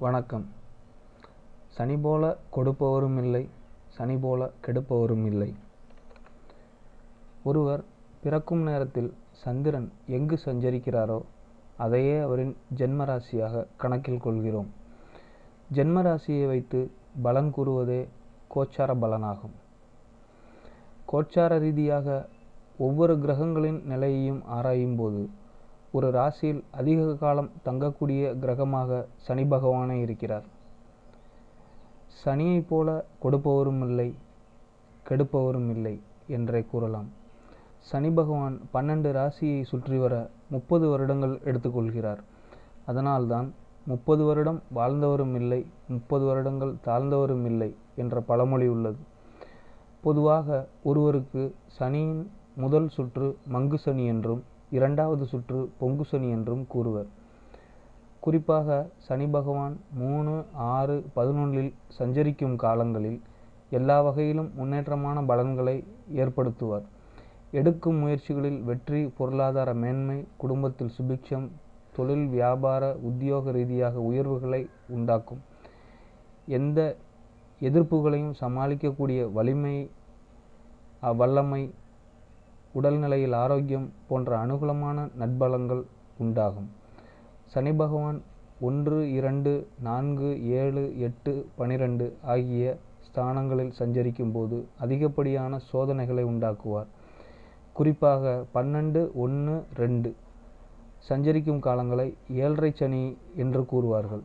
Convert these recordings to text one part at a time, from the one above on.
வணக்கம். சனி போல கொடுப்பவரும் இல்லை சனி போல கெடுப்பவரும் இல்லை. ஒருவர் பிறக்கும் நேரத்தில் சந்திரன் எங்கு சஞ்சரிக்கிறாரோ அதையே அவரின் ஜென்ம ராசியாக கணக்கில் கொள்கிறோம். ஜென்ம ராசியை வைத்து பலன் கூறுவதே கோச்சார பலனாகும். கோச்சார ரீதியாக ஒவ்வொரு கிரகங்களின் நிலையையும் ஆராயும் போது ஒரு ராசியில் அதிக காலம் தங்கக்கூடிய கிரகமாக சனி பகவானே இருக்கிறார். சனியைப் போல கொடுப்பவரும் இல்லை கெடுப்பவரும் இல்லை என்றே கூறலாம். சனி பகவான் பன்னெண்டு ராசியை சுற்றி வர முப்பது வருடங்கள் எடுத்துக்கொள்கிறார் அதனால்தான் முப்பது வருடம் வாழ்ந்தவரும் இல்லை முப்பது வருடங்கள் தாழ்ந்தவரும் இல்லை என்ற பழமொழி உள்ளது. பொதுவாக ஒருவருக்கு சனியின் முதல் சுற்று மங்கு சனி என்றும் இரண்டாவது சுற்று பொங்கு சனி என்றும் கூறுவர். குறிப்பாக சனி பகவான் மூணு ஆறு பதினொன்றில் சஞ்சரிக்கும் காலங்களில் எல்லா வகையிலும் முன்னேற்றமான பலன்களை ஏற்படுத்துவார். எடுக்கும் முயற்சிகளில் வெற்றி பொருளாதார மேன்மை குடும்பத்தில் சுபிக்ஷம் தொழில் வியாபார உத்தியோக ரீதியாக உயர்வுகளை உண்டாக்கும். எந்த எதிர்ப்புகளையும் சமாளிக்கக்கூடிய வலிமை வல்லமை உடல்நிலையில் ஆரோக்கியம் போன்ற அனுகூலமான நட்பலங்கள் உண்டாகும். சனி பகவான் ஒன்று இரண்டு நான்கு ஏழு எட்டு பனிரெண்டு ஆகிய ஸ்தானங்களில் சஞ்சரிக்கும் போது அதிகப்படியான சோதனைகளை உண்டாக்குவார். குறிப்பாக பன்னெண்டு ஒன்று ரெண்டு சஞ்சரிக்கும் காலங்களை ஏழரை சனி என்று கூறுவார்கள்.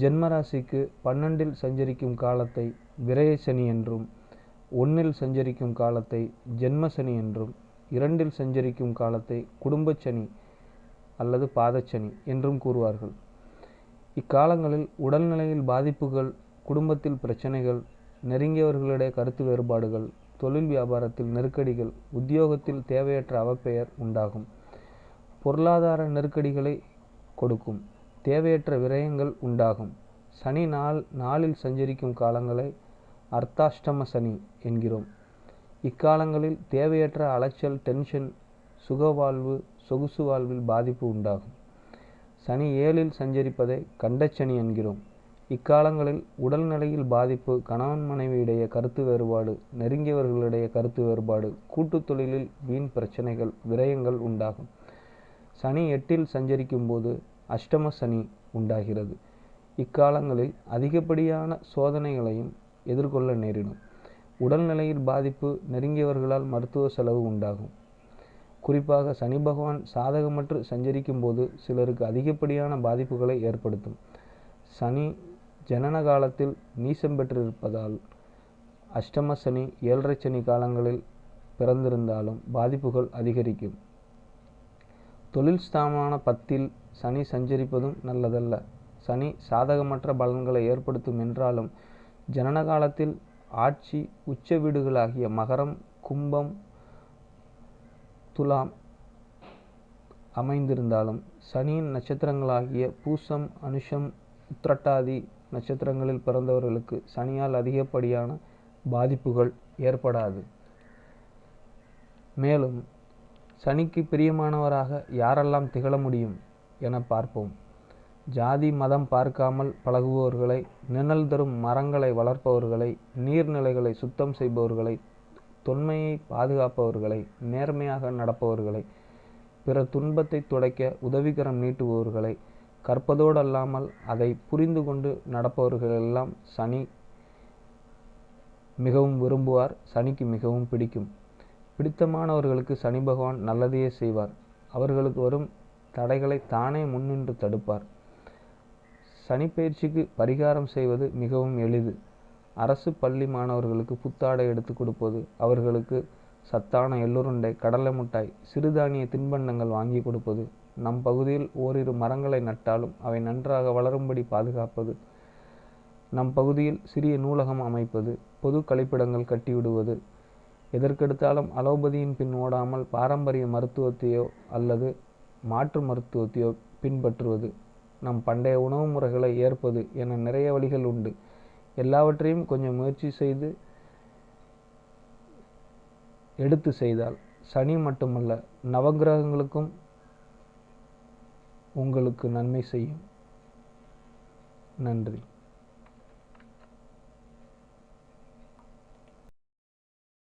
ஜென்மராசிக்கு பன்னெண்டில் சஞ்சரிக்கும் காலத்தை விரய சனி என்றும் ஒன்னில் சஞ்சரிக்கும் காலத்தை ஜென்ம சனி என்றும் இரண்டில் சஞ்சரிக்கும் காலத்தை குடும்பச் சனி அல்லது பாதச்சனி என்றும் கூறுவார்கள். இக்காலங்களில் உடல்நிலையில் பாதிப்புகள் குடும்பத்தில் பிரச்சனைகள் நெருங்கியவர்களுடைய கருத்து வேறுபாடுகள் தொழில் வியாபாரத்தில் நெருக்கடிகள் உத்தியோகத்தில் தேவையற்ற அவப்பெயர் உண்டாகும். பொருளாதார நெருக்கடிகளை கொடுக்கும். தேவையற்ற விரயங்கள் உண்டாகும். சனி நாள் நாளில் சஞ்சரிக்கும் காலங்களை அர்த்தாஷ்டம சனி என்கிறோம். இக்காலங்களில் தேவையற்ற அலைச்சல் டென்ஷன் சுகவாழ்வு சொகுசு வாழ்வில் பாதிப்பு உண்டாகும். சனி ஏழில் சஞ்சரிப்பதை கண்டச்சனி என்கிறோம். இக்காலங்களில் உடல்நிலையில் பாதிப்பு கணவன் மனைவியிடையே கருத்து வேறுபாடு நெருங்கியவர்களிடையே கருத்து வேறுபாடு கூட்டுத் தொழிலில் வீண் பிரச்சனைகள் விரயங்கள் உண்டாகும். சனி எட்டில் சஞ்சரிக்கும் போது அஷ்டம சனி உண்டாகிறது. இக்காலங்களில் அதிகப்படியான சோதனைகளையும் எதிர்கொள்ள நேரிடும். உடல்நிலையில் பாதிப்பு நெருங்கியவர்களால் மருத்துவ செலவு உண்டாகும். குறிப்பாக சனி பகவான் சாதகமற்று சஞ்சரிக்கும் போது சிலருக்கு அதிகப்படியான பாதிப்புகளை ஏற்படுத்தும். சனி ஜனன காலத்தில் நீசம் பெற்றிருப்பதால் அஷ்டம சனி ஏழரை சனி காலங்களில் பிறந்திருந்தாலும் பாதிப்புகள் அதிகரிக்கும். தொழில் ஸ்தானமான பத்தில் சனி சஞ்சரிப்பதும் நல்லதல்ல. சனி சாதகமற்ற பலன்களை ஏற்படுத்தும் என்றாலும் ஜனன காலத்தில் ஆட்சி உச்ச வீடுகளாகிய மகரம் கும்பம் துலாம் அமைந்திருந்தாலும் சனியின் நட்சத்திரங்களாகிய பூசம் அனுஷம் உத்திரட்டாதி நட்சத்திரங்களில் பிறந்தவர்களுக்கு சனியால் அதிகப்படியான பாதிப்புகள் ஏற்படாது. மேலும் சனிக்கு பிரியமானவராக யாரெல்லாம் திகழ முடியும் என பார்ப்போம். ஜாதி மதம் பார்க்காமல் பழகுபவர்களை நிழல் தரும் மரங்களை வளர்ப்பவர்களை நீர்நிலைகளை சுத்தம் செய்பவர்களை தொன்மையை பாதுகாப்பவர்களை நேர்மையாக நடப்பவர்களை பிற துன்பத்தை துடைக்க உதவிகரம் நீட்டுபவர்களை கற்பதோடல்லாமல் அதை புரிந்து கொண்டு நடப்பவர்களெல்லாம் சனி மிகவும் விரும்புவார் சனிக்கு மிகவும் பிடிக்கும். பிடித்தமானவர்களுக்கு சனி பகவான் நல்லதையே செய்வார். அவர்களுக்கு வரும் தடைகளை தானே முன்னின்று தடுப்பார். சனி பரிகாரம் செய்வது மிகவும் எளிது. அரசு பள்ளி மாணவர்களுக்கு புத்தாடை எடுத்து கொடுப்பது அவர்களுக்கு சத்தான எள்ளுருண்டை கடலை மிட்டாய் சிறுதானிய தின்பண்டங்கள் வாங்கி கொடுப்பது நம் பகுதியில் ஓரிரு மரங்களை நட்டாலும் அவை நன்றாக வளரும்படி பாதுகாப்பது நம் பகுதியில் சிறிய நூலகம் அமைப்பது பொது கழிப்பிடங்கள் கட்டிவிடுவது எதற்கெடுத்தாலும் அலோபதியின் பின் ஓடாமல் பாரம்பரிய மருத்துவத்தையோ அல்லது மாற்று மருத்துவத்தையோ பின்பற்றுவது நம் பண்டைய உணவு முறைகளை ஏற்பது என நிறைய வழிகள் உண்டு. எல்லாவற்றையும் கொஞ்சம் முயற்சி செய்து எடுத்து செய்தால் சனி மட்டுமல்ல நவகிரகங்களுக்கும் உங்களுக்கு நன்மை செய்யும். நன்றி.